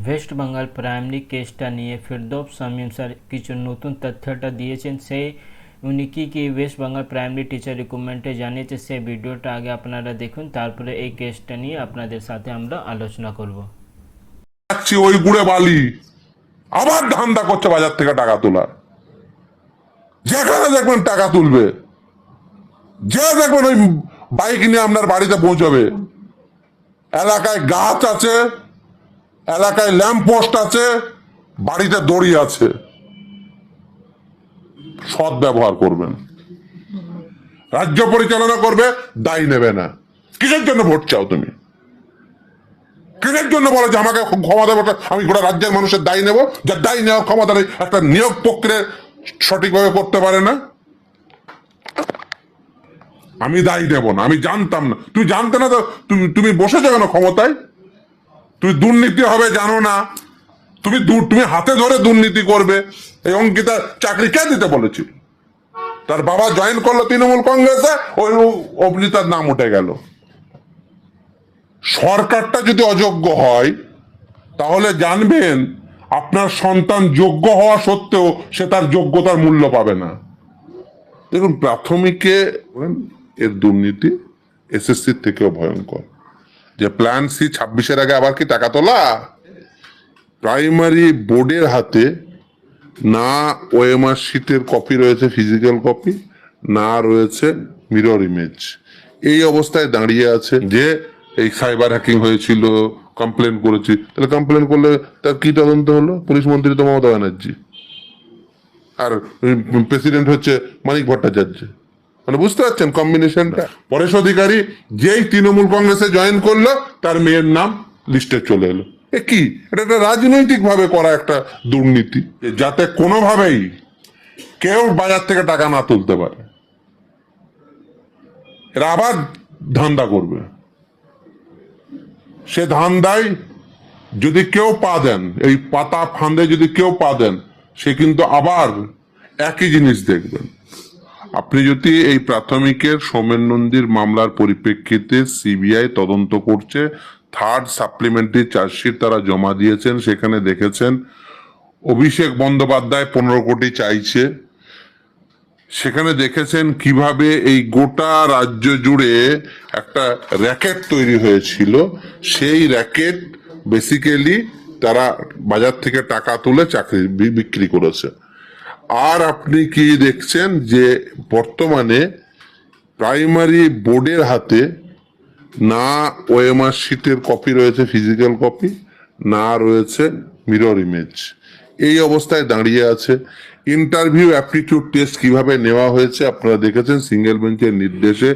West Bengal primary কেসটা নিয়ে Ferdous Shamim sir কিছু নতুন তথ্যটা দিয়েছেন সেই উনি কি ওয়েস্ট বেঙ্গল প্রাইমারি টিচার রিক্রুটমেন্টে জানিয়েছে সেই ভিডিওটা আগে আপনারা দেখুন তারপরে এই কেসটা নিয়ে আপনাদের সাথে আমরা আলোচনা করব যাচ্ছি ওই গুড়ে বালি আবার ধান্দা করছে বাজার থেকে টাকা তোলার যেখানে দেখবেন টাকা তুলবে যে দেখবেন ওই বাইক নিয়ে আপনার বাড়িতে পৌঁছবে এলাকায় গাছ আছে এলাকায় ল্যাম্প পোস্ট আছে, বাড়িতে দড়ি আছে। সৎ ব্যবহার করবেন। রাজ্য পরিচালনা করবে, দায়ী নেবে না। কিসের জন্য ভোট চাও তুমি? কিসের জন্য বলে যে আমাকে ক্ষমতা দেবো আমি গোটা রাজ্যের মানুষের দায়ী নেব? যে দায়ী নেওয়ার ক্ষমতা নেই, একটা নিয়োগ প্রক্রিয়া সঠিকভাবে করতে পারে না? আমি দায়ী নেব না, আমি জানতাম না। তুমি জানতে না তো তুমি তুমি বসেছো কেন ক্ষমতায়? তুমি দুর্নীতি হবে, জানো না। তুমি তুমি হাতে ধরে দুর্নীতি করবে। এই অঙ্কিতা চাকরি কে দিতে বলেছিল? তার বাবা জয়েন করল তৃণমূল কংগ্রেসে ওই অভিনেতার নাম উঠে গেল। সরকারটা যদি অযোগ্য হয়, তাহলে জানবেন আপনার সন্তান যোগ্য হওয়া সত্ত্বেও সে তার যোগ্যতার মূল্য পাবে না। দেখুন, প্রাথমিকে এর দুর্নীতি এসএসসির থেকেও ভয়ঙ্কর। যে প্ল্যান সি ছাব্বিশের আগে আবার কি টাকা তোলা? প্রাইমারি বোর্ডের হাতে না ওএমআর শিটের কপি রয়েছে ফিজিক্যাল কপি না রয়েছে মিরর ইমেজ এই অবস্থায় দাঁড়িয়ে আছে যে এই সাইবার হ্যাকিং হয়েছিল কমপ্লেন করেছি। তাহলে কমপ্লেন করলে তার কি তদন্ত হলো? পুলিশ মন্ত্রী তো মমতা ব্যানার্জি। আর প্রেসিডেন্ট হচ্ছে মানিক ভট্টাচার্য। মানে বুঝতে পারছেন কম্বিনেশনটা পরেশ অধিকারী যেই তৃণমূল কংগ্রেসে জয়েন করল, তার মেয়ের নাম লিস্টে চলে এলো। এ কি? এটা একটা রাজনৈতিক ভাবে করা একটা দুর্নীতি। যাতে কোনোভাবেই কেউ বাজার থেকে টাকা না তুলতে পারে। এরা আবার ধান্দা করবে। সে ধান্দায় যদি কেউ পা দেন, এই পাতা ফান্দে যদি কেউ পা দেন, সে কিন্তু আবার একই জিনিস দেখবেন। আপনি যদি এই প্রাথমিকের সোমেন নন্দীর মামলার পরিপ্রেক্ষিতে সিবিআই তদন্ত করছে থার্ড সাপ্লিমেন্টারি চার্জশিট তারা জমা দিয়েছেন, সেখানে দেখেছেন অভিষেক বন্দ্যোপাধ্যায় পনেরো কোটি চাইছে। সেখানে দেখেছেন কীভাবে এই গোটা রাজ্য জুড়ে একটা র্যাকেট তৈরি হয়েছিল। সেই র্যাকেট বেসিক্যালি তারা বাজার থেকে টাকা তুলে চাকরি বিক্রি করেছে। আর আপনি কি দেখছেন যে বর্তমানে প্রাইমারি বোর্ডের হাতে না ওএমআর শিটের কপি রয়েছে ফিজিক্যাল কপি না রয়েছে মিরর ইমেজ এই অবস্থায় দাঁড়িয়ে আছে। ইন্টারভিউ অ্যাপটিটিউড টেস্ট কীভাবে নেওয়া হয়েছে আপনারা দেখেছেন সিঙ্গেল বেঞ্চের নির্দেশে।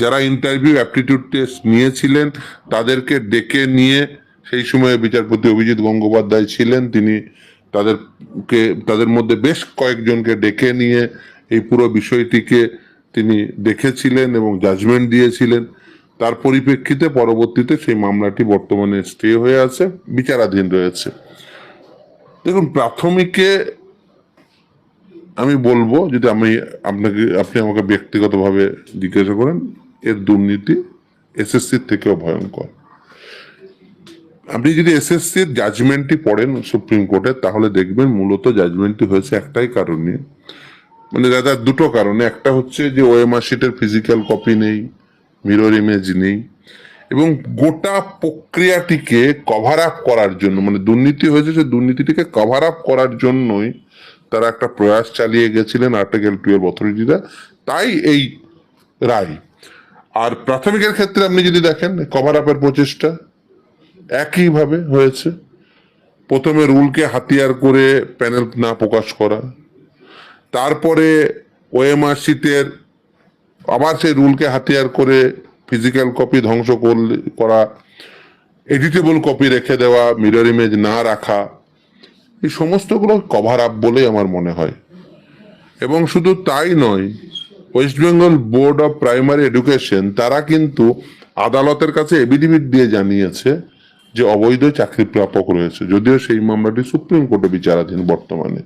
যারা ইন্টারভিউ অ্যাপটিটিউড টেস্ট নিয়েছিলেন, তাদেরকে ডেকে নিয়ে সেই সময়ে বিচারপতি অভিজিৎ গঙ্গোপাধ্যায় ছিলেন। তিনি তাদেরকে, তাদের মধ্যে বেশ কয়েকজনকে ডেকে নিয়ে এই পুরো বিষয়টিকে তিনি দেখেছিলেন এবং জাজমেন্ট দিয়েছিলেন। তার পরিপ্রেক্ষিতে পরবর্তীতে সেই মামলাটি বর্তমানে স্টে হয়ে আছে, বিচারাধীন রয়েছে। দেখুন, প্রাথমিকে আমি বলব, যদি আমি আপনাকে, আপনি আমাকে ব্যক্তিগতভাবে জিজ্ঞাসা করেন, এর দুর্নীতি এসএসসির থেকেও ভয়ঙ্কর। আপনি যদি এসএসসির জাজমেন্টটি পড়েন সুপ্রিম কোর্টে তাহলে দেখবেন মূলত জাজমেন্টটি হয়েছে একটাই কারণে। মানে দাদা দুটো কারণে। একটা হচ্ছে যে ওএমআর ফিজিক্যাল কপি নেই মিরর ইমেজ নেই, এবং গোটা প্রক্রিয়াটিকে কভার আপ করার জন্য মানে দুর্নীতি হয়েছে সে দুর্নীতিটিকে কভার আপ করার জন্যই তারা একটা প্রয়াস চালিয়ে গেছিলেন আর্টিকেল টুয়েলভ অথরিটিরা তাই এই রায়। আর প্রাথমিকের ক্ষেত্রে আপনি যদি দেখেন কভার আপের প্রচেষ্টা একইভাবে হয়েছে। প্রথমে রুলকে হাতিয়ার করে প্যানেল না প্রকাশ করা। তারপরে ওএমআর শিটের আবার সেই রুলকে হাতিয়ার করে ফিজিক্যাল কপি ধ্বংস করলে, করা এডিটেবল কপি রেখে দেওয়া মিরর ইমেজ না রাখা, এই সমস্তগুলো কভার আপ বলেই আমার মনে হয়। এবং শুধু তাই নয় West Bengal board of primary education তারা কিন্তু আদালতের কাছে এভিডেভিট দিয়ে জানিয়েছে যে অবৈধ চাকরি প্রাপক রয়েছে, যদিও সেই মামলাটি সুপ্রিম কোর্টে বিচারাধীন বর্তমানে।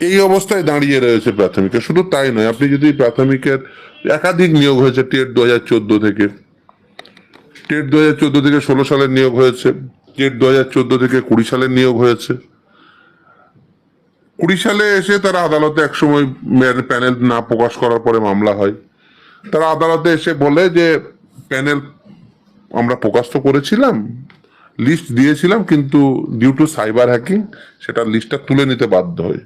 এই অবস্থায় দাঁড়িয়ে রয়েছে প্রাথমিকে শুধু তাই নয়, আপনি যদি প্রাথমিকের একাধিক নিয়োগ হয়েছে, টেট দু হাজার চোদ্দ থেকে, টেট দু হাজার চোদ্দ থেকে ষোলো সালের নিয়োগ হয়েছে যে দু হাজার চোদ্দ থেকে কুড়ি সালের নিয়োগ হয়েছে। কুড়ি সালে এসে তারা আদালতে একসময় প্যানেল না প্রকাশ করার পরে মামলা হয়। তারা আদালতে এসে বলে যে, প্যানেল আমরা প্রকাশ তো করেছিলাম লিস্ট দিয়েছিলাম কিন্তু ডিউ টু সাইবার হ্যাকিং সেটা লিস্টটা তুলে নিতে বাধ্য হয়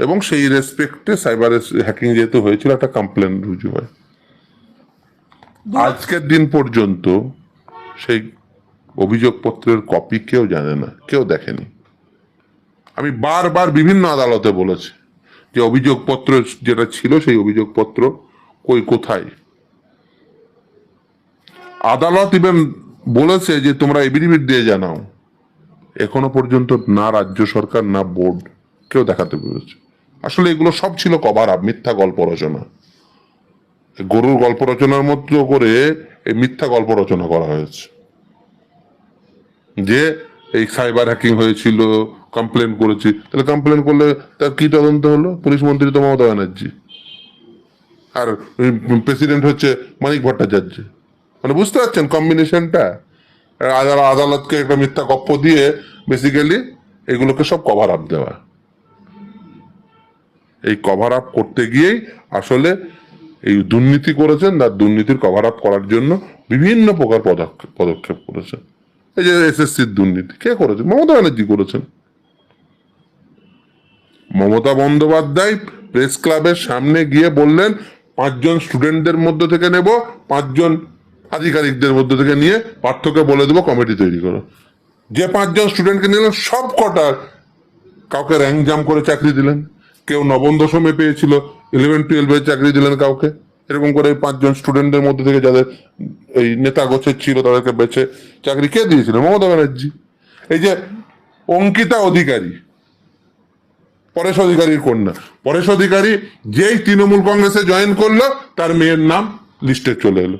এবং সেই রেসপেক্টে সাইবার হ্যাকিং যেহেতু হয়েছিল একটা কমপ্লেন রুজু হয়। আজকের দিন পর্যন্ত সেই অভিযোগপত্রের কপি কেউ জানে না কেউ দেখেনি। আমি বারবার বিভিন্ন আদালতে বলেছি যে অভিযোগপত্র যেটা ছিল সেই অভিযোগপত্র কই কোথায়? আদালত ইভেন বলেছে যে তোমরা এবিডিবিট দিয়ে জানাও। এখনও পর্যন্ত না রাজ্য সরকার, না বোর্ড কেউ দেখাতে পেরেছে। আসলে এগুলো সব ছিল কভার আপ মিথ্যা গল্প রচনা। গরুর গল্প রচনার মতো করে এই মিথ্যা গল্প রচনা করা হয়েছে। যে এই সাইবার হ্যাকিং হয়েছিল কমপ্লেন করেছি। তাহলে কমপ্লেন করলে তার কি তদন্ত হলো? পুলিশ মন্ত্রী তো মমতা ব্যানার্জি। আর প্রেসিডেন্ট হচ্ছে মানিক ভট্টাচার্য। মানে বুঝতে পারছেন কম্বিনেশনটা আদালতকে একটা মিথ্যা গপ্প দিয়ে বেসিক্যালি এগুলোকে সব কভার আপ দেওয়া। এই কভার আপ করতে গিয়েই আসলে এই দুর্নীতি করেছেন আর দুর্নীতির কভার আপ করার জন্য বিভিন্ন প্রকার পদক্ষেপ পদক্ষেপ করেছেন। এই যে এসএসসির দুর্নীতি, কে করেছে? মমতা ব্যানার্জি করেছেন। মমতা বন্দ্যোপাধ্যায় প্রেস ক্লাবের সামনে গিয়ে বললেন, পাঁচজন স্টুডেন্টদের মধ্য থেকে নেব, পাঁচজন আধিকারিকদের মধ্য থেকে নিয়ে পার্থকে বলে দেবো কমিটি তৈরি করো। যে পাঁচজন স্টুডেন্টকে নিলেন সব কটা কাউকে র্যাঙ্ক জাম করে চাকরি দিলেন। কেউ নবম দশমে পেয়েছিল ইলেভেন টুয়েলভে চাকরি দিলেন কাউকে। এরকম করে পাঁচজন স্টুডেন্টদের মধ্যে থেকে যাদের এই নেতা গোছের ছিল তাদেরকে বেছে চাকরি কে দিয়েছিল? মমতা ব্যানার্জি। এই যে অঙ্কিতা অধিকারী, পরেশ অধিকারীর কন্যা। পরেশ অধিকারী যেই তৃণমূল কংগ্রেসে জয়েন করল, তার মেয়ের নাম লিস্টে চলে এলো।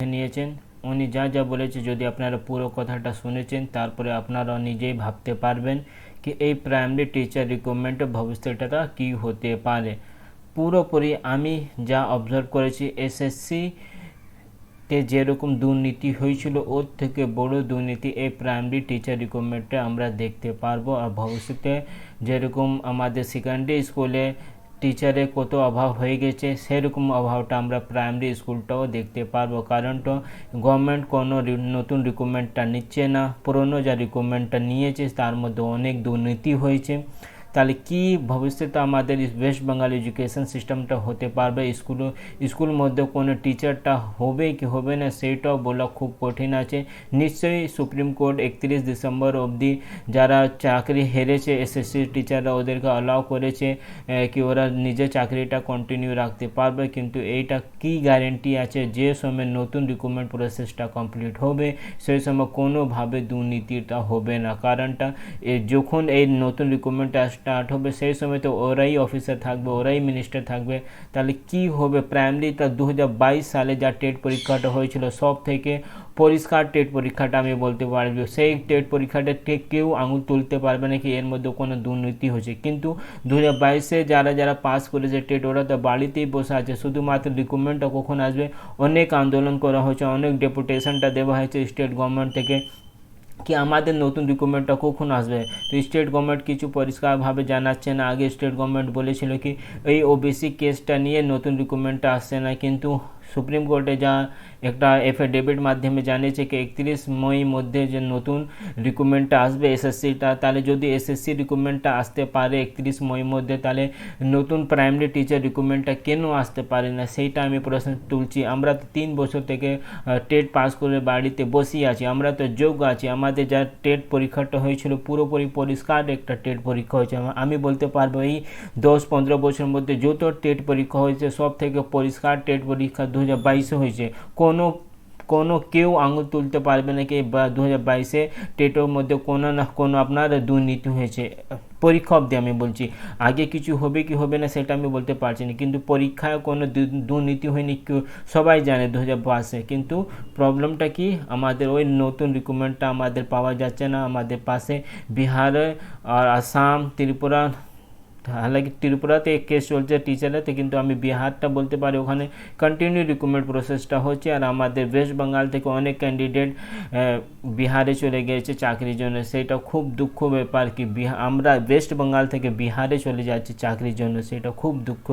নিয়েছেন, উনি যা যা বলেছে যদি আপনারা পুরো কথাটা শুনেছেন, তারপরে আপনারা নিজেই ভাবতে পারবেন কি এই প্রাইমারি টিচার রিক্রুটমেন্ট ভবিষ্যৎটা কি হতে পারে। পুরোপুরি আমি যা অবজার্ভ করেছি এসএসসি তে যেরকম দুর্নীতি হয়েছিল, ওর থেকে বড় দুর্নীতি এই প্রাইমারি টিচার রিক্রুটমেন্টে আমরা দেখতে পারব। আর ভবিষ্যতে যেরকম আমাদের সেকেন্ডারি স্কুলে টিচারের কত অভাব হয়ে গেছে, সেরকম অভাবটা আমরা প্রাইমারি স্কুলটাও দেখতে পারব। কারণ তো গভর্নমেন্ট কোনো নতুন রিক্রুটমেন্টটা নিচ্ছে না। পুরনো যা রিক্রুটমেন্টটা নিয়েছে, তার মধ্যে অনেক দুর্নীতি হয়েছে। তাহলে কি ভবিষ্যতে আমাদের ওয়েস্ট বেঙ্গল এডুকেশন সিস্টেমটা হতে পারবে? স্কুল স্কুল মধ্যে কোনো টিচারটা হবে কি হবে না সেইটাও বলা খুব কঠিন আছে। নিশ্চয়ই সুপ্রিম কোর্ট একত্রিশ ডিসেম্বর অবধি যারা চাকরি হেরেছে এসএসসি টিচাররা ওদেরকে অ্যালাউ করেছে কি ওরা নিজের চাকরিটা কন্টিনিউ রাখতে পারবে। কিন্তু এইটা কি গ্যারেন্টি আছে? যে সময় নতুন রিক্রুটমেন্ট প্রসেসটা কমপ্লিট হবে, সেই সময় কোনোভাবে দুর্নীতিটা হবে না। কারণটা যখন এই নতুন রিক্রুটমেন্টটা স্টার্ট হবে সেই সময় তো ওরাই অফিসার থাকবে, ওরাই মিনিস্টার থাকবে। তাহলে কি হবে? প্রাইমারিটা দু সালে যা টেট পরীক্ষাটা হয়েছিল, সব থেকে পরিষ্কার টেট পরীক্ষাটা আমি বলতে পারব। সেই টেট পরীক্ষাটা কেউ আঙুল তুলতে পারবে না কি এর মধ্যে কোনো দুর্নীতি হয়েছে। কিন্তু দু হাজার বাইশে যারা যারা পাস করেছে টেট, ওরা তো বাড়িতেই বসে আছে। শুধুমাত্র রিক্রুটমেন্টটা কখন আসবে? অনেক আন্দোলন করা হয়েছে, অনেক ডেপুটেশনটা দেওয়া হয়েছে স্টেট গভর্নমেন্ট থেকে। কি আমাদের নতুন রিক্রুটমেন্টটা কখন আসবে তো স্টেট গভর্নমেন্ট কিছু পরিষ্কারভাবে জানাচ্ছে না আগে স্টেট গভর্নমেন্ট বলেছিল কি এই ওবিসি কেসটা নিয়ে নতুন রিক্রুটমেন্টটা আসছে না কিন্তু সুপ্রিম কোর্টে যা একটা এফিডেভিট মাধ্যমে জানিয়েছে কি একত্রিশ মই মধ্যে যে নতুন রিক্রুটমেন্টটা আসবে এসএসসিটা তাহলে যদি এসএসসি রিক্রুটমেন্টটা আসতে পারে একত্রিশ মই মধ্যে, তাহলে নতুন প্রাইমারি টিচার রিক্রুটমেন্টটা কেন আসতে পারে না? সেইটা আমি প্রশ্ন তুলছি। আমরা তো তিন বছর থেকে টেট পাস করে বাড়িতে বসেই আছি, আমরা তো যোগ্য আছি। আমাদের যা টেট পরীক্ষাটা হয়েছিল, পুরোপুরি পরিষ্কার একটা টেট পরীক্ষা হয়েছে। আমি বলতে পারব এই দশ পনেরো বছরের মধ্যে যত টেট পরীক্ষা হয়েছে সব থেকে পরিষ্কার টেট পরীক্ষা দু হাজার বাইশে হয়েছে। কোনো কোনো কোনো কেউ আঙুল তুলতে পারবে না কি দু হাজার বাইশে টেটের মধ্যে কোনো না কোনো আপনার দুর্নীতি হয়েছে। পরীক্ষা অবধি আমি বলছি। আগে কিছু হবে কি হবে না সেটা আমি বলতে পারছি না। কিন্তু পরীক্ষায় কোনো দুর্নীতি হয়নি কেউ সবাই জানে দু হাজার বাইশে। কিন্তু প্রবলেমটা কি? আমাদের ওই নতুন রিক্রুটমেন্টটা আমাদের পাওয়া যাচ্ছে না। আমাদের পাশে বিহারে আর আসাম, ত্রিপুরা হালাকি ত্রিপুরাতে কেস চলছে টিচারেতে কিন্তু আমি বিহারটা বলতে পারি ওখানে কন্টিনিউ রিক্রুটমেন্ট প্রসেসটা হচ্ছে আর আমাদের ওয়েস্ট বেঙ্গল থেকে অনেক ক্যান্ডিডেট বিহারে চলে গিয়েছে চাকরির জন্য সেটা খুব দুঃখ ব্যাপার কি আমরা ওয়েস্ট বেঙ্গল থেকে বিহারে চলে যাচ্ছি চাকরির জন্য সেটা খুব দুঃখ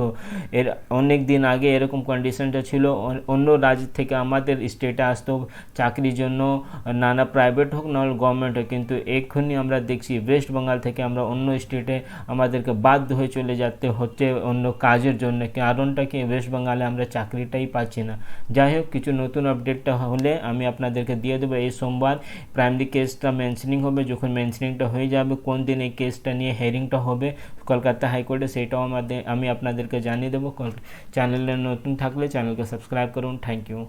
এর অনেক দিন আগে এরকম কন্ডিশনটা ছিল অন্য রাজ্য থেকে আমাদের স্টেটে আসতো চাকরির জন্য নানা প্রাইভেট হোক না গভর্নমেন্ট হোক কিন্তু এক্ষুনি আমরা দেখছি ওয়েস্ট বেঙ্গল থেকে আমরা অন্য স্টেটে আমাদেরকে বাধ্য হয়ে চলে যেতে হচ্ছে অন্য কাজের জন্য। কারণটা কি? ওয়েস্ট বেঙ্গলে আমরা চাকরিটাই পাচ্ছি না। যাই হোক, কিছু নতুন আপডেটটা হলে আমি আপনাদেরকে দিয়ে দেবো। এই সোমবার প্রাইমারি কেসটা মেনশনিং হবে। যখন মেনশনিংটা হয়ে যাবে, কোন দিন এই কেসটা নিয়ে হেয়ারিংটা হবে, কলকাতা হাইকোর্টে, সেটাও আমাদের আমি আপনাদেরকে জানিয়ে দেবো। চ্যানেলে নতুন থাকলে চ্যানেলকে সাবস্ক্রাইব করুন। Thank you